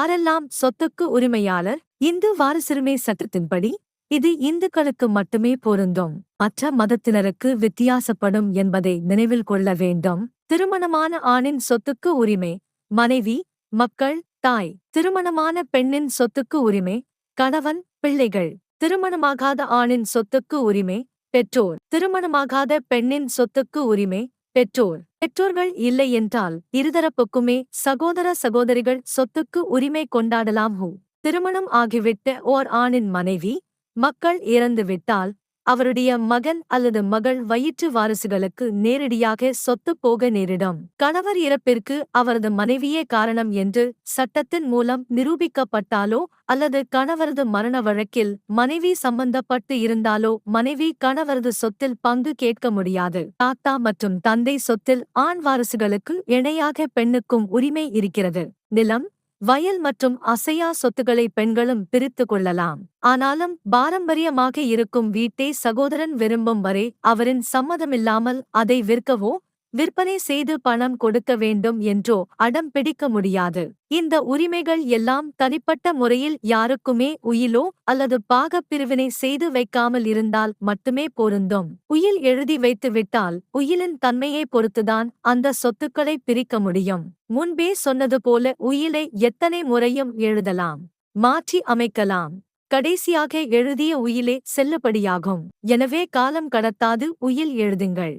யாரெல்லாம் சொத்துக்கு உரிமையாளர் இந்து வாரிசுரிமை சட்டத்தின்படி இது இந்துக்களுக்கு மட்டுமே பொருந்தும். மற்ற மதத்தினருக்கு வித்தியாசப்படும் என்பதை நினைவில் கொள்ள வேண்டும். திருமணமான ஆணின் சொத்துக்கு உரிமை மனைவி மக்கள் தாய். திருமணமான பெண்ணின் சொத்துக்கு உரிமை கணவன் பிள்ளைகள். திருமணமாகாத ஆணின் சொத்துக்கு உரிமை பெற்றோர். திருமணமாகாத பெண்ணின் சொத்துக்கு உரிமை பெற்றோர். பெற்றோர்கள் இல்லை என்றால் இருதரப்புக்குமே சகோதர சகோதரிகள் சொத்துக்கு உரிமை கொண்டாடலாம் ஹூ. திருமணம் ஆகிவிட்ட ஓர் ஆணின் மனைவி மக்கள் இறந்துவிட்டால் அவருடைய மகன் அல்லது மகள் வயிற்று வாரிசுகளுக்கு நேரடியாக சொத்து போக நேரிடும். கணவர் இறப்பிற்கு அவரது மனைவியே காரணம் என்று சட்டத்தின் மூலம் நிரூபிக்கப்பட்டாலோ அல்லது கணவரது மரண வழக்கில் மனைவி சம்பந்தப்பட்டு இருந்தாலோ மனைவி கணவரது சொத்தில் பங்கு கேட்க முடியாது. தாத்தா மற்றும் தந்தை சொத்தில் ஆண் வாரிசுகளுக்கு இணையாக பெண்ணுக்கும் உரிமை இருக்கிறது. நிலம் வயல் மற்றும் அசையா சொத்துக்களை பெண்களும் பிரித்து கொள்ளலாம். ஆனாலும் பாரம்பரியமாக இருக்கும் வீட்டை சகோதரன் விரும்பும் வரை அவரின் சம்மதமில்லாமல் அதை விற்கவோ விற்பனை செய்து பணம் கொடுக்க வேண்டும் என்றோ அடம் பிடிக்க முடியாது. இந்த உரிமைகள் எல்லாம் தனிப்பட்ட முறையில் யாருக்குமே உயிலோ அல்லது பாகப் பிரிவினை செய்து வைக்காமல் இருந்தால் மட்டுமே பொருந்தும். உயில் எழுதி வைத்துவிட்டால் உயிலின் தன்மையை பொறுத்துதான் அந்த சொத்துக்களை பிரிக்க முடியும். முன்பே சொன்னது போல உயிலை எத்தனை முறையும் எழுதலாம் மாற்றி அமைக்கலாம். கடைசியாக எழுதிய உயிலே செல்லுபடியாகும். எனவே காலம் கடத்தாது உயில் எழுதுங்கள்.